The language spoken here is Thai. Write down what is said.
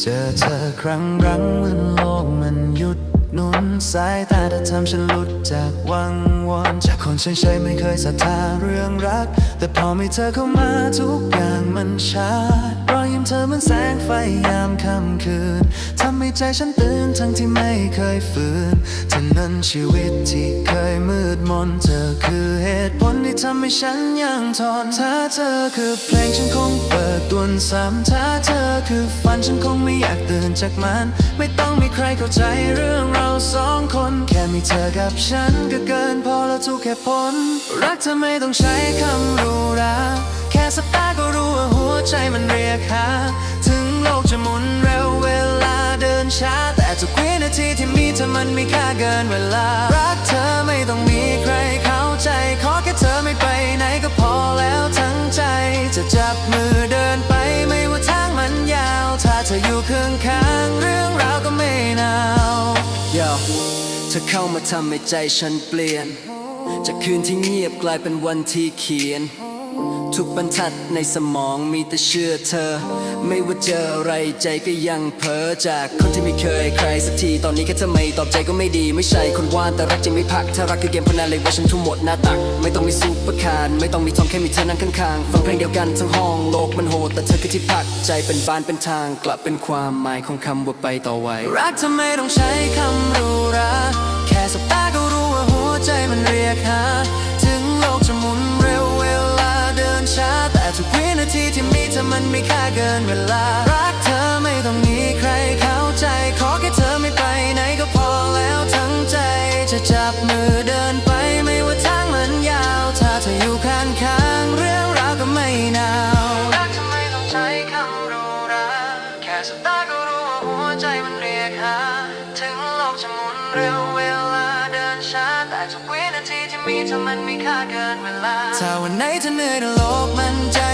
เจอเธอครั้งรังเหมือนโลกมันหยุดนุ่นสายตาเธอทำฉันหลุดจากวังวนจากคนเฉยๆไม่เคยศรัทธาเรื่องรัก แต่พอมีเธอเข้ามาทุกอย่างมันชัดรอยยิ้มเธอมันแสงไฟยามค่ำคืนำให้ใจฉันตื่นทั้งที่ไม่เคยฝืนเธอนั้นชีวิตที่เคยมืดมนเธอคือเหตุผลที่ทำให้ฉันยังทนถ้าเธอคือเพลงฉันคงเปิดตวนซ้ำถ้าเธอคือฝันฉันคงไม่อยากตื่นจากมัน ไม่ต้องมีใครเข้าใจเรื่องเราสองคน แค่มีเธอกับฉันก็เกินพอแล้วทุกแค่ผลรักเธอไม่ต้องใช้คำรูราแค่สบตาก็รู้ว่าหัวใจมันเรียกหา วลา รักเธอไม่ต้องมีใครเข้าใจ ขอแค่เธอไม่ไปไหนก็พอแล้วทั้งใจ จะจับมือเดินไปไม่ว่าทางมันยาว ถ้าเธออยู่ข้างข้างเรื่องราวก็ไม่หนาวยาเธอเข้ามาทำให้ใจฉันเปลี่ยน จากคืนที่เงียบกลายเป็นวันที่เขียน ทุกบรรทัดในสมองมีแต่เชื่อเธอ ไม่ว่าเจออะไรใจก็ยังเพ้อจากคนที่ไม่เคยใครสักที ตอนนี้แค่เธอไมตอบใจก็ไม่ดี ไม่ใช่คนว่านแต่รักจริงไม่พัก ถ้ารักคือเกมพนันเลยว่าฉันทุ่มหมดหน้าตัก ไม่ต้องมีซูเปอร์คาร์ไม่ต้องมีทอมแค่มีเธอนั่งข้างๆ ฟังเพลงเดียวกันทั้งห้องโลกมันโหดแต่เธอคือที่พัก ใจเป็นบ้านเป็นทางกลับเป็นความหมายของคำว่าไปต่อไว้รักเธอไมต้องใช้คำรูราแค่สบตาก็รู้ว่าหัวใจมันเรียกหา มันมีค่าเกินเวลา รักเธอไม่ต้องมีใครเข้าใจ ขอแค่เธอไม่ไปไหนก็พอแล้วทั้งใจ จะจับมือเดินไปไม่ว่าทางมันยาว ถ้าเธออยู่ข้างข้างๆเรื่องราวก็ไม่หนาวรักเธอไม่ต้องใช้คำหรูหราแค่สบตาก็รู้ว่าหัวใจมันเรียกหา ถึงโลกจะหมุนเร็วเวลาเดินช้าแต่ทุกวินาทีที่มีเธอมันมีค่าเกินเวลา ถ้าวันไหนเธอเหนื่อยแล้วโลกมันจะ